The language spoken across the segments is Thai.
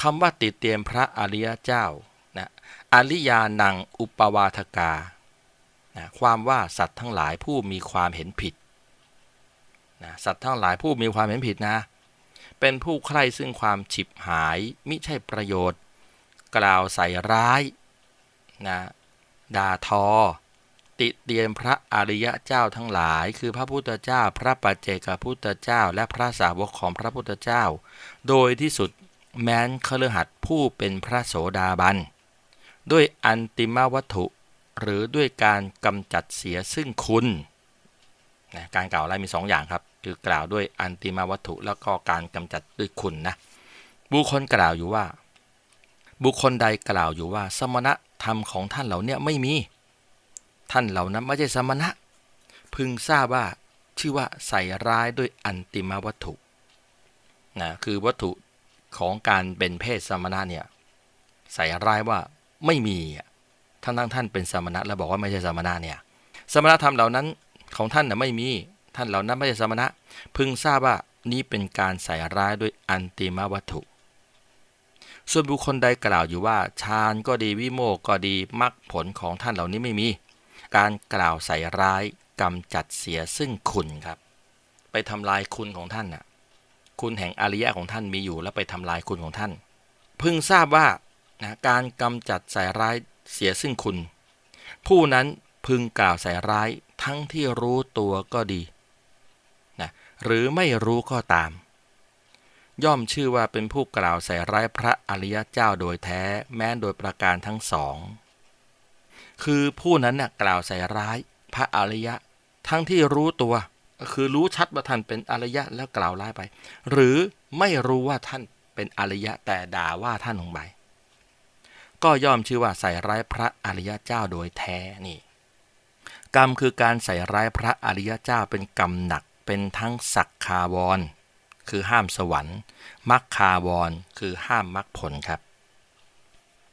คำว่าติเตียนพระอริยเจ้านะอริยานังอุปวาทกานะความว่าสัตว์ทั้งหลายผู้มีความเห็นผิดนะสัตว์ทั้งหลายผู้มีความเห็นผิดนะ เป็นผู้ใคร่ซึ่งความฉิบหายมิใช่ประโยชน์ กล่าวใส่ร้ายนะด่าทอ ติเตียนพระอริยเจ้าทั้งหลาย คือพระพุทธเจ้า พระปัจเจกพุทธเจ้า และพระสาวกของพระพุทธเจ้า โดยที่สุด แม้นคฤหัสผู้เป็นพระโสดาบัน ด้วยอันติมวัตถุ หรือด้วยการกำจัดเสียซึ่งคุณนะการกล่าวอะไรมีสองอย่างครับ คือกล่าวด้วยอันติมวัตถุ แล้วก็การกำจัดด้วยคุณนะบุคคลกล่าวอยู่ว่า บุคคลใดกล่าวอยู่ว่า สมณะธรรมของท่านเหล่านี้ไม่มี ท่านเหล่านั้นไม่ใช่สมณะ พึงทราบว่าชื่อว่าใส่ร้ายด้วยอันติมวัตถุนะคือวัตถุ ของการเป็นเพศสมณะเนี่ยใส่ร้ายว่าไม่มีทั้งทั้งท่านเป็นสมณะแล้วบอกว่าไม่ใช่สมณะเนี่ยสมณธรรมเหล่านั้นของท่านน่ะไม่มีท่านเหล่านั้นไม่ใช่สมณะ พึงทราบว่านี้เป็นการใส่ร้ายด้วยอันติมวัตถุ ส่วนบุคคลใดกล่าวอยู่ว่าฌานก็ดีวิโมกก็ดีมรรคผลของท่านเหล่านี้ไม่มี การกล่าวใส่ร้ายกำจัดเสียซึ่งคุณครับ ไปทำลายคุณของท่านน่ะ คุณแห่งอริยะของท่านมีอยู่แล้วไปทำลายคุณของท่าน พึงทราบว่านะการกำจัดใส่ร้ายเสียซึ่งคุณ ผู้นั้นพึงกล่าวใส่ร้ายทั้งที่รู้ตัวก็ดีนะหรือไม่รู้ก็ตาม ย่อมชื่อว่าเป็นผู้กล่าวใส่ร้ายพระอริยเจ้าโดยแท้แม้โดยประการทั้งสอง คือผู้นั้นนะ่ะกล่าวใส่ร้ายพระอริยะทั้งที่รู้ตัว คือรู้ชัดว่าท่านเป็นอริยะแล้วกล่าวร้ายไป หรือไม่รู้ว่าท่านเป็นอริยะแต่ด่าว่าท่านลงไปก็ย่อมชื่อว่าใส่ร้ายพระอริยเจ้าโดยแท้นี่ กรรมคือการใส่ร้ายพระอริยเจ้าเป็นกรรมหนักเป็นทั้งสักคาวร คือห้ามสวรรค์มักคาวร คือห้ามมรรคผลครับ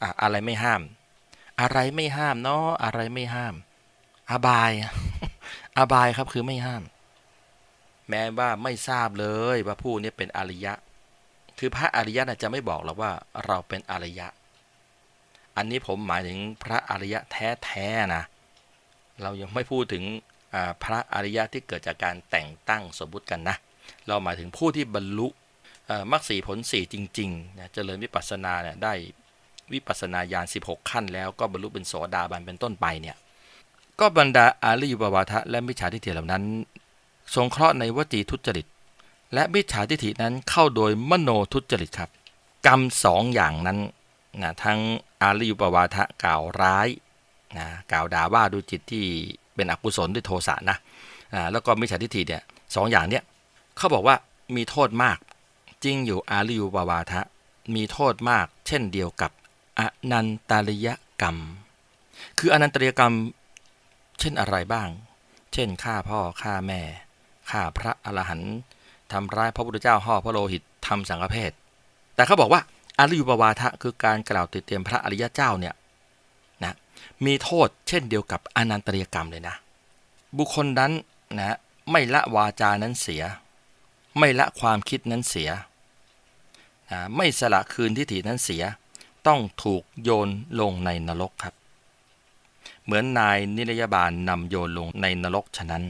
อะอะไรไม่ห้าม อะไรไม่ห้ามเนาะอะไรไม่ห้าม อบาย อบายครับคือไม่ห้าม แม้ว่าไม่ทราบเลยว่าผู้นี้เป็นอริยะ คือพระอริยะจะไม่บอกหรอกว่าเราเป็นอริยะ อันนี้ผมหมายถึงพระอริยะแท้ๆนะ เรายังไม่พูดถึงพระอริยะที่เกิดจากการแต่งตั้งสมบุติกันนะ เราหมายถึงผู้ที่บรรลุมรรคสีผลสี่จริงๆนะเจริญวิปัสสนาเนี่ยได้วิปัสสนาญาณ 16 ขั้นแล้วก็บรรลุเป็นโสดาบันเป็นต้นไปเนี่ยก็บรรดาอาริยุปวาทะและมิจฉาทิฏฐิเหล่านั้น สงเคราะห์ในวจีทุจริต และมิจฉาทิฐินั้นเข้าโดยมโนทุจริตครับ กรรมสองอย่างนั้นนะทั้งอาริยุปวาทะกล่าวร้ายนะกล่าวด่าว่าดูจิตที่เป็นอกุศลด้วยโทสะนะนะแล้วก็มิจฉาทิฐิเนี่ยสองอย่างเนี้ยเขาบอกว่ามีโทษมาก จริงอยู่อาริยุปวาทะมีโทษมาก เช่นเดียวกับอนันตริยกรรม คืออนันตริยกรรม เช่นอะไรบ้าง เช่นฆ่าพ่อฆ่าแม่ ฆ่าพระอรหันต์ทำร้ายพระพุทธเจ้าห่อพระโลหิตทำสังฆเพศแต่เขาบอกว่าอริยปวาทะคือการกล่าวติดเตียมพระอริยเจ้าเนี่ยนะมีโทษเช่นเดียวกับอนันตริยกรรมเลยนะ บุคคลนั้นนะไม่ละวาจานั้นเสีย ไม่ละความคิดนั้นเสียนะไม่สละคืนทิฏฐินั้นเสีย ต้องถูกโยนลงในนรกครับ เหมือนนายนิรยาบาลนำโยนลงในนรกฉะนั้น